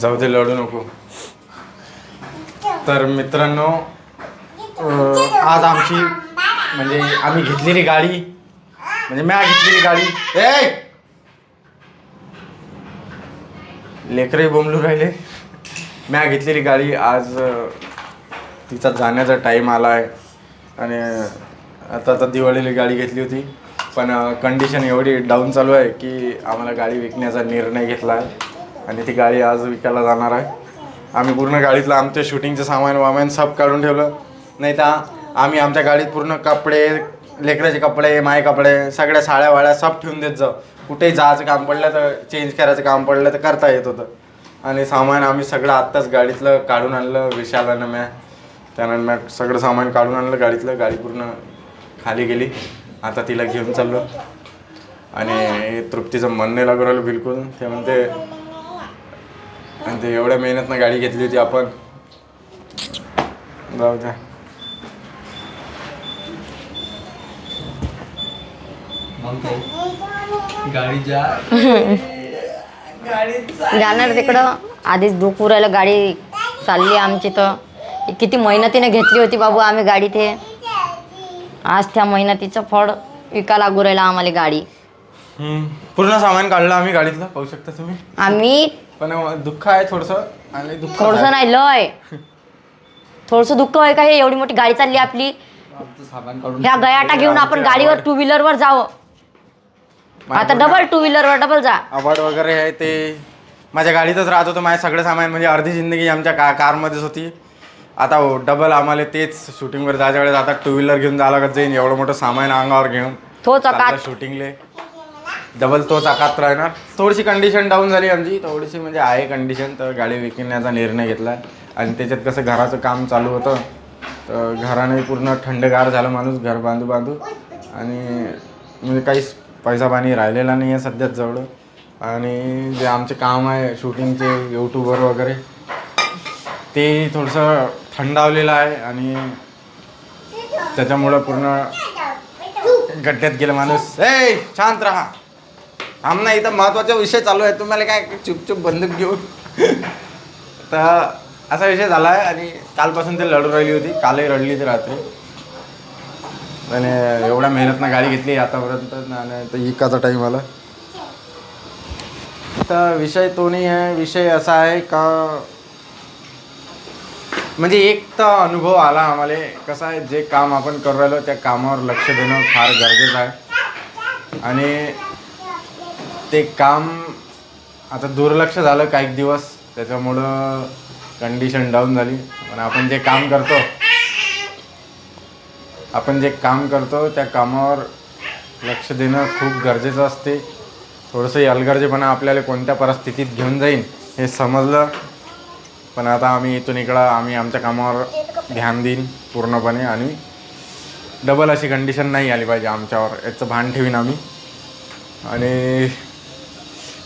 जाऊ दे लढू नको. तर मित्रांनो आज आमची म्हणजे आम्ही घेतलेली गाडी म्हणजे म्या घेतलेली गाडी. ए! लेकरही बोंबलू राहिले. म्या घेतलेली गाडी आज तिचा जाण्याचा टाईम आला आहे आणि आता आता दिवाळीला गाडी घेतली होती. पण कंडिशन एवढी डाऊन चालू आहे की आम्हाला गाडी विकण्याचा निर्णय घेतला आहे. आणि ती गाडी आज विकायला जाणार आहे. आम्ही पूर्ण गाडीतलं आमच्या शूटिंगचं सामान वामान सब काढून ठेवलं. नाही तर आम्ही आमच्या गाडीत पूर्ण कपडे लेकराचे कपडे माय कपडे सगळ्या साड्या वाड्या सब ठेवून देत जाऊ. कुठेही जायचं काम पडलं तर चेंज करायचं काम पडलं तर करता येत होतं. आणि सामान आम्ही सगळं आत्ताच गाडीतलं काढून आणलं विशालानं म्या. त्यानं सगळं सामान काढून आणलं गाडीतलं. गाडी पूर्ण खाली गेली. आता तिला घेऊन चाललो. आणि तृप्तीचं मन नाही लागू राहिलं बिलकुल. ते म्हणते आणि ते एवढ्या मेहनतनं गाडी घेतली होती आपण. जाऊ द्या. जाणार तिकडं. आधीच दुःख उरायला गाडी चालली आमची तर. किती मेहनतीने घेतली होती बाबू आम्ही गाडी ते आज त्या मेहनतीचं फळ विका लागू राहिला आम्हाला गाडी. हम्म. पूर्ण सामान काढलं आम्ही गाडीतलं? पाहू शकता तुम्ही? आम्ही पण दुःख आहे थोडंसं आणि दुःख थोडंसं नाही लय. थोडंसं दुःख आहे का? हे एवढी मोठी गाडी चालली आपली. आमचं सामान काढून ह्या गयाटा घेऊन आपण गाडीवर टू व्हीलरवर जावं. आता डबल टू व्हीलरवर डबल जा. अवार्ड वगैरे आहे ते. माझ्या गाडीतच राहत होतं. माझं सगळं सामान म्हणजे अर्धी जिंदगी आमच्या का कारमध्येच होती. आता डबल आम्हाला तेच शूटिंगवर जायच्या वेळेस आता टू व्हीलर घेऊन जावं लागत जाईन. एवढं मोठं सामान अंगावर घेऊन. तोच अकात शूटिंगले डबल तोच अकात राहणार. थोडीशी कंडिशन डाऊन झाली आमची. थोडीशी म्हणजे आहे कंडिशन तर गाडी विकण्याचा निर्णय घेतला आणि त्याच्यात कसं घराचं काम चालू होतं तर घराने पूर्ण थंडगार झालं माणूस घर बांधू बांधू. आणि म्हणजे काहीच पैसा पाणी राहिलेला नाही आहे सध्याच जवळ. आणि जे आमचे काम आहे शूटिंगचे यूट्यूबवर वगैरे ते थोडंसं थंडावलेलं आहे आणि त्याच्यामुळं पूर्ण गड्ड्यात गेलं माणूस. ए शांत राहा. थांब ना इथं महत्त्वाचा विषय चालू आहे. तुम्हाला काय चुपचुप बंदूक घेऊन? तर असा विषय झाला आहे आणि कालपासून ते लढू राहिली होती. कालही रडली ती रात्री. आणि एवढ्या मेहनतनं गाडी घेतली आतापर्यंत आणि तर इकाचा टाईम आला. तर विषय तो नाही आहे. विषय असा आहे का म्हणजे एक तर अनुभव आला आम्हाला. कसं आहे जे काम आपण करू राहिलो त्या कामावर लक्ष देणं फार गरजेचं आहे. आणि ते काम आता दुर्लक्ष झालं काही दिवस त्याच्यामुळं कंडिशन डाऊन झाली. पण आपण जे काम करतो आपण जे काम करतो त्या कामावर लक्ष देणं खूप गरजेचं असते. थोडंसं अलगर्जेपणा आपल्याला कोणत्या परिस्थितीत घेऊन जाईन हे समजलं. पण आता आम्ही इथून इकडं आम्ही आमच्या कामावर ध्यान देईन पूर्णपणे आणि डबल अशी कंडिशन नाही आली पाहिजे आमच्यावर. याचं भान ठेवीन आम्ही. आणि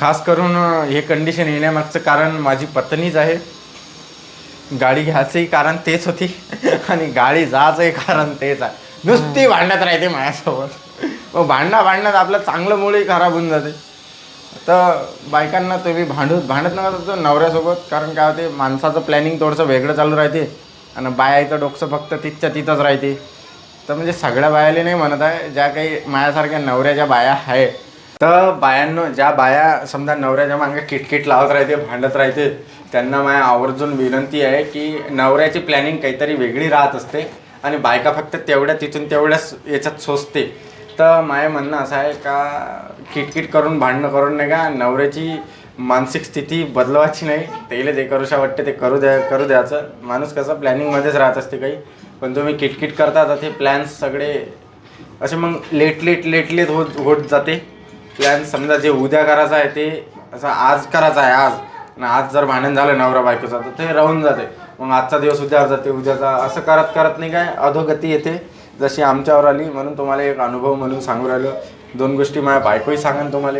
खास करून हे कंडिशन येण्यामागचं कारण माझी पत्नीच आहे. गाडी घ्यायचंही कारण तेच होती. आणि गाडी जायचंही कारण तेच आहे. नुसती भांडत राहते माझ्यासोबत. मग भांडणा भांडणात आपलं चांगलं मुळही खराब होऊन जाते. तर बायकांना तुम्ही भांडू भांडत नका तर नवऱ्यासोबत कारण काय होते माणसाचं प्लॅनिंग थोडंसं वेगळं चालू राहते. आणि बायाचं डोकसं फक्त तिथच्या तिथंच राहते. तर म्हणजे सगळ्या बायाले नाही म्हणत आहे ज्या काही माझ्यासारख्या नवऱ्याच्या बाया आहे. तर बायांनो ज्या बाया समजा नवऱ्याच्या मागे किटकिट लावत राहते भांडत राहते त्यांना माझ्या आवर्जून विनंती आहे की नवऱ्याची प्लॅनिंग काहीतरी वेगळी राहत असते. आणि बायका फक्त तेवढ्या तिथून तेवढ्याच याच्यात सोसते. तर माझं म्हणणं असं आहे का किटकिट करून भांडणं करून नाही का नवऱ्याची मानसिक स्थिती बदलवायची नाही. त्याला जे करूशा वाटते ते करू द्या करू द्यायचं. माणूस कसं प्लॅनिंगमध्येच राहत असते काही. पण तुम्ही किटकिट करता तर ते प्लॅन्स सगळे असे मग लेट लेट लेट लेट होत होत जाते. प्लॅन समजा जे उद्या करायचं आहे ते असं आज करायचं आहे आज. आणि आज जर भांडण झालं नवरा बायकोचा तर ते राहून जाते. मग आजचा दिवस उद्यावर जाते उद्याचा. असं करत करत नाही काय अधोगती येते. जशी आमच्यावर आली म्हणून तुम्हाला एक अनुभव म्हणून सांगू राहिलं. दोन गोष्टी माझ्या बायकोही सांगेन तुम्हाला.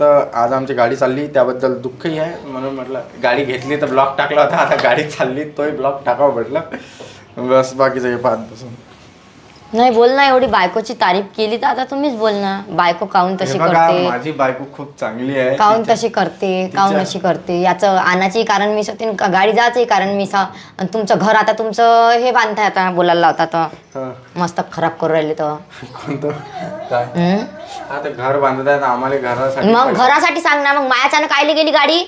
तर आज आमची गाडी चालली त्याबद्दल दुःखही आहे. म्हणून म्हटलं गाडी घेतली तर ब्लॉक टाकला होता. आता गाडी चालली तोही ब्लॉक टाकावा म्हटलं. बस बाकीचं हे पाहत बसून. नाही बोल ना एवढी बायकोची तारीफ केली तर आता तुम्हीच बोल ना. बायको काऊन तशी हे बघा करते? माझी बायको खूप चांगली आहे. काऊन तिच्या- तशी करते? काऊन तिच्या- अशी करते? याचं आणायचंही कारण मी सतीन गाडी जायचंही कारण मी सा आणि तुमचं घर आता तुमचं हे बांधताय आता बोलायला लावता तर. हा. मस्त खराब करून राहिले तर. कोणतं? काय? हम्म? आता घर बांधत आहेत आम्हाला घरासाठी मग पैसे- घरासाठी सांग ना मग मायाच्यानं कायले गेली गाडी?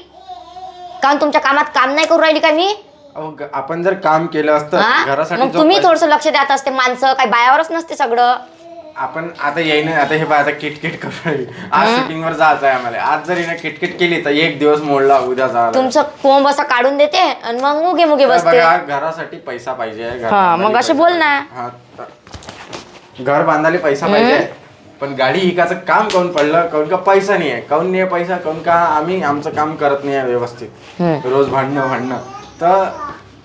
काऊन तुमच्या कामात काम नाही करू राहिली का मी? अहो, आपण जर काम केलं असतं? घरासाठी मग जो तुम्ही पैसा- थोडस लक्ष द्यात असते माणसं काय बायावरच नसते सगळं. आपण आता येईन आता हे बघा आता किटकिट करू राहिली. आज शूटिंग वर जायचं आहे आम्हाला. आज जर हिने किटकिट केली तर एक दिवस मोडला उद्या जा तुमचं कोंब असा काढून देते आणि मग मुगे मुगे बसते. बघा घरासाठी पैसा पाहिजे हा, मग असे बोल ना. पाहिजे. हा, घर बांधायला पैसा पाहिजे. पण गाडी इकाचं काम काऊन पडलं? काऊन का पैसा नाही आहे काऊन नाही आहे पैसा? काऊन का आम्ही आमचं काम करत नाही आहे व्यवस्थित. रोज भांडणं भांडणं. तर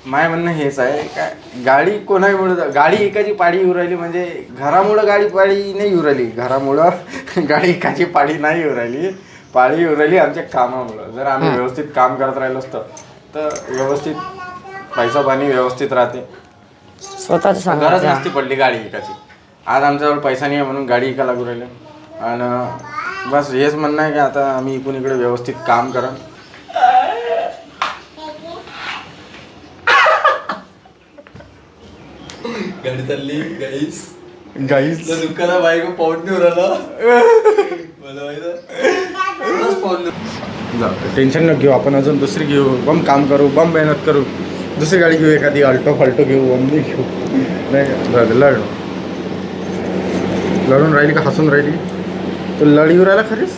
माय म्हणणं हेच आहे काय गाडी कोणामुळे गाडी एकाची पाडी येऊ राहिली म्हणजे घरामुळं गाडी पाडी नाही येऊ राहिली. घरामुळं गाडी एकाची पाडी नाही येऊ राहिली. पाळी येऊ राहिली आमच्या कामामुळं. जर आम्ही व्यवस्थित काम करत राहिलो असतो तर व्यवस्थित पैसा पाणी व्यवस्थित राहते. स्वतःच गरज नसती पडली गाडी एकाची. आज आमच्याजवळ पैसा नाही आहे म्हणून गाडी एका लागू राहिले. आणि बस हेच म्हणणं आहे की आता आम्ही इकडून इकडे व्यवस्थित काम करा गाडी चालली गाईस गाईच दुकाना बायको पाऊट नाही उराला मला माहीत टेन्शन न घेऊ आपण अजून दुसरी घेऊ. बम काम करू बम मेहनत करू. दुसरी गाडी घेऊ एखादी अल्टो फाल्टो घेऊ बमनी घेऊ. नाही लढ. लढून राहिली का हसून राहिली? तू लढ येऊ राहिला खरीच?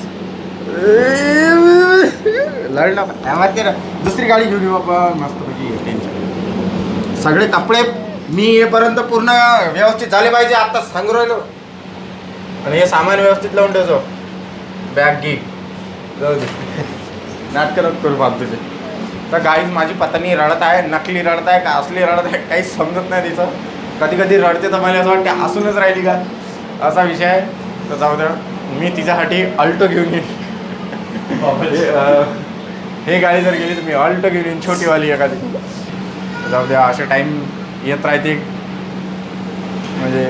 लढ ना. दुसरी गाडी घेऊन येऊ आपण. मस्तपैकी टेन्शन सगळे कपडे मी येपर्यंत पूर्ण व्यवस्थित झाले पाहिजे आता सांगू राहिलो. आणि हे सामान व्यवस्थित लावून ठेवतो. बॅग घे. जाऊ दे. नाटकं करू बाप तुझे तर गाईज माझी पत्नी रडत आहे नकली रडत आहे का असली रडत आहे काहीच समजत नाही तिचं. कधी कधी रडते तर मला असं वाटते हसूनच राहिली का? असा विषय आहे. तर जाऊ द्या मी तिच्यासाठी अल्टो घेऊन येईन. हे गाडी जर गेली तर मी अल्टो घेऊन येईन छोटीवाली एखादी. जाऊ द्या असे टाईम येत राहते. म्हणजे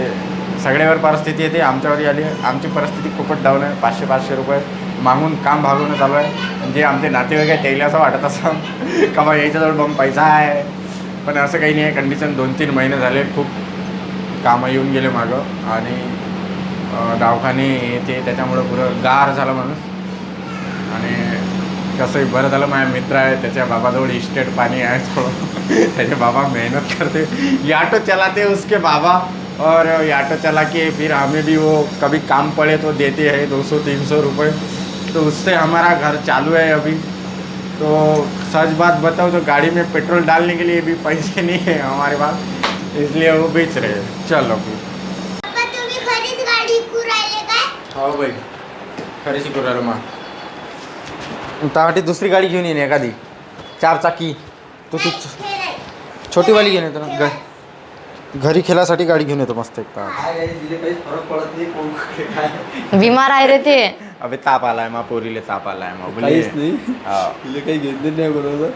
सगळ्यावर परिस्थिती येते आमच्यावरही आली. आमची परिस्थिती खूपच डाऊन आहे. पाचशे पाचशे रुपये मागून काम भागवणं चालू आहे. जे आमचे नातेवाईक आहे त्याला असं वाटत असं का बा याच्याजवळ बम पैसा आहे. पण असं काही नाही आहे. कंडिशन दोन तीन महिने झाले. खूप कामं येऊन गेले मागं. आणि दवाखाने येते. ते त्याच्यामुळं पुरं गार झाला माणूस. आणि कसंही बरं झालं माझ्या मित्र आहे त्याच्या बाबाजवळ इस्टेट पाणी आहे थोडं त्याचे बाबा मेहनत करते. ये ऑटो चलाते उसके बाबा. और ये ऑटो चला के फिर हमें भी वो कभी काम पड़े तो देते हैं दो सौ तीन सौ रुपये तो उससे हमारा घर चालू है अभी. तो सच बात बताओ तो गाड़ी में पेट्रोल डालने के लिए भी पैसे नहीं है हमारे पास इसलिए वो बेच रहे हैं. चलो फिर. पप्पा तुम्ही खरीच गाडी विकू राहिले काय हो बाई खरी शिकू राहिलो मा त्यासाठी दुसरी गाडी घेऊन येईन एखादी. चार चाकी. तू तू छोटीवाली घेऊन येतो ना. घ- घरी खेळासाठी गाडी घेऊन येतो मस्त एक तर काय गाईस दिले काहीच फरक पडत नाही कोण कुठे काय बिमार आहे रे ते. अबे ताप आलाय मा पोरीले ताप आलाय मा बोलली. काहीच नाही. हा. तिला काही घेतलं नाही बरोबर.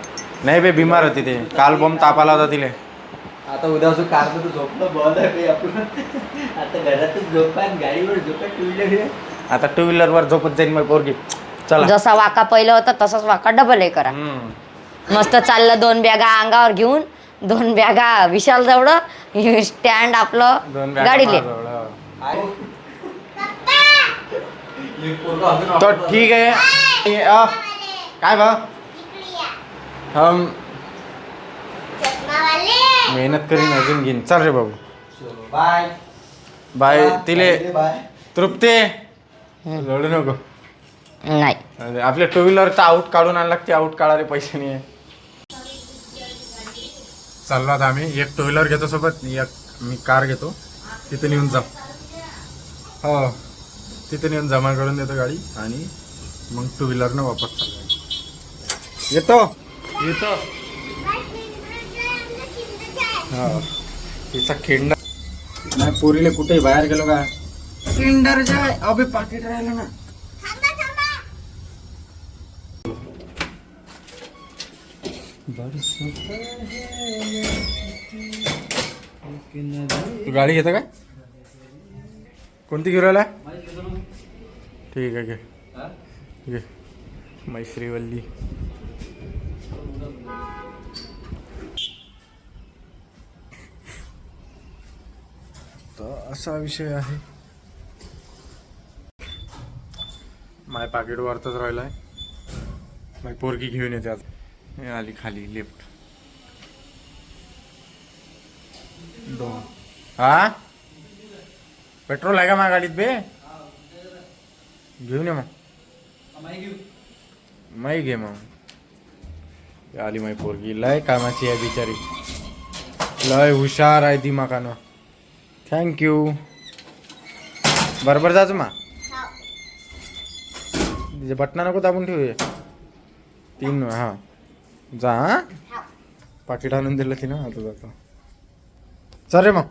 नाही बे बिमार होती ते. काल बॉम्ब ताप आला होता तिले. आता उद्या असं कार तर झोपणं बंद आहे आता घरातच झोपा आणि गाडीवर झोपा टू व्हीलर आता टू व्हीलरवर झोपत जाईन मग पोरगी. चला. जसा वाका पहिलं होता तसाच वाका डबल आहे करा. हम्म. मस्त चाललं दोन बॅगा अंगावर घेऊन दोन बॅगा विशाल जवळ स्टँड आपलं दोन बॅगा गाडीले माझ्याजवळ. तो तो ठीक आहे. ए, अ, काय बा? हम. मेहनत करीन अजून घेईन. चल रे बाबू. बाय. बाय. तिले तृप्ते. लढू नको. नाही. अरे, आपल्या टू व्हीलरचा आऊट काढून आणला ते आऊट काढायला पैसे नाही चाललो आता आम्ही. एक टू व्हीलर घेतो सोबत एक मी कार घेतो. तिथे नेऊन जा. हो. तिथे नेऊन जमा करून देतो गाडी आणि मग टू व्हीलरनं वापस चाललो येतो? येतो. हो. तिचा खिंड नाही पोरीले कुठे बाहेर गेलो का? खिंडर जाय अबे पाकिट राहिलं ना. तू गाडी घेता काय? कोणती घेऊन राहिला ठीक आहे घे. घे. मैश्रीवल्ली तर असा विषय आहे. माय पाकिट वरतच राहिलाय. माझी पोरकी घेऊन येते आज आली खाली लिफ्ट दोन. हा? पेट्रोल आहे का माझ्या गाडीत बे? घेऊन ये मग. माही घे मग. आली माही पोरगी. लय कामाची आहे बिचारी. लय हुशार आहे दिमाकानं थँक्यू बरोबर जायचं मा? बटना नको दाबून ठेवूया तीन हा. जा हा? पाकिट आणून दिलं तिनं आता जातो. चल रे मग.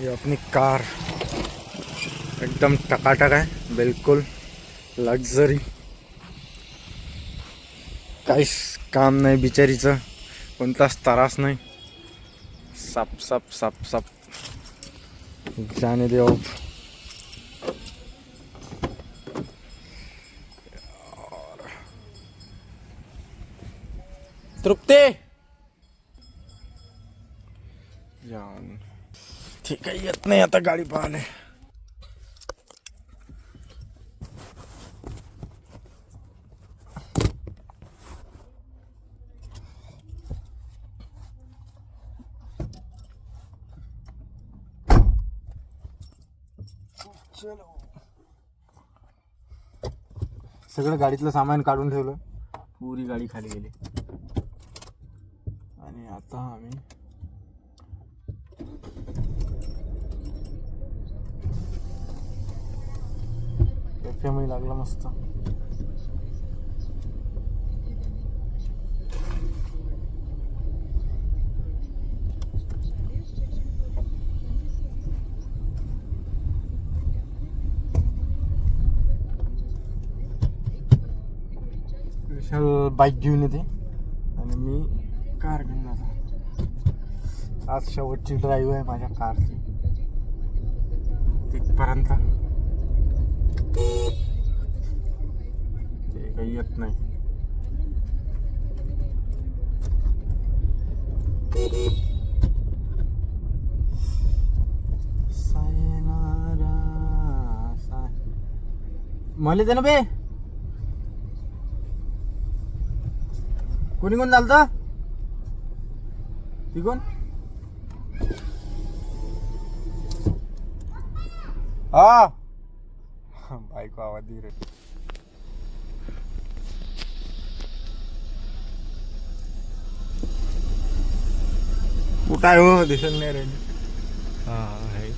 ये अपनी कार. एकदम टकाटक आहे बिलकुल लक्झरी काहीच काम नाही बिचारीचं कोणताच त्रास नाही. साप साप साप साप. जाने दे अब. तृप्ते जाऊन ठीक आहे येत नाही आता गाडी पाहायला सगळं गाडीतलं सामान काढून ठेवलं. पुरी गाडी खाली गेली. आणि आता आम्ही एफएमही लागला मस्त. विशाल बाईक घेऊन येते. आणि मी कार घेऊन जातो. आज शेवटची ड्राईव्ह आहे माझ्या कारची तिथपर्यंत. ते काही येत नाही. सायनारा साय मला दे ना बे. कोणी कोण चालतं ती कोण हा. बायको आवाज दे रे. कुठं आहे हो? दिसत नाही रे. हा आहे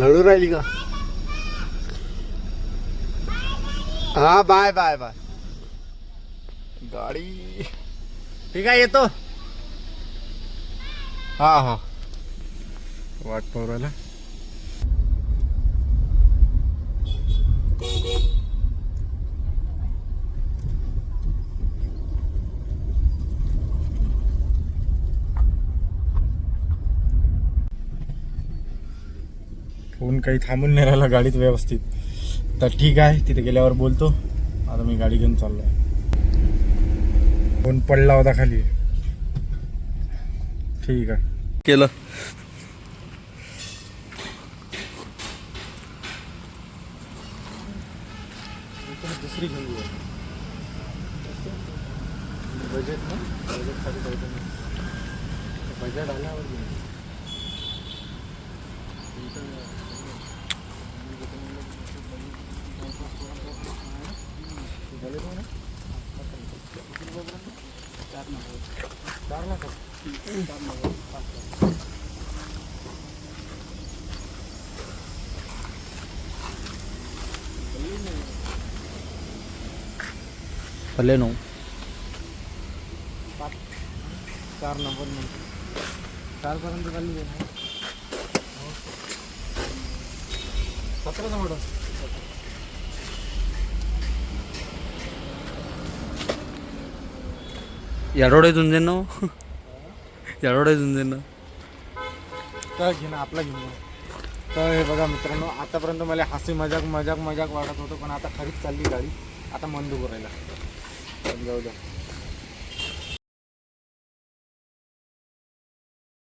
लढू राहिली का? हा बाय बाय बाय. गाडी. ठीक आहे येतो. हा हा. वाट पाहू राहिला. फोन काही थांबून नाही राहिला गाडीत व्यवस्थित. तर ठीक आहे तिथे गेल्यावर बोलतो. आता मी गाडी घेऊन चाललो फोन पडला होता खाली. ठीक आहे. केलं. दुसरी घेऊन घेऊ बजेट ना? बजेट खाली पाहिजे बजेट आल्यावर पल्ले नऊ. चार नंबर नऊ चारपर्यंत चालली जाईल सतरा नंबर या रोड येऊन जाईन ना. एवढे झुंजे ना तर घे ना आपला घेऊन तर हे बघा मित्रांनो आतापर्यंत मला हसी मजाक मजाक मजाक वाटत होतं पण आता खरीच चालली गाडी. आता मन दुखू राहिला जाऊ द्या.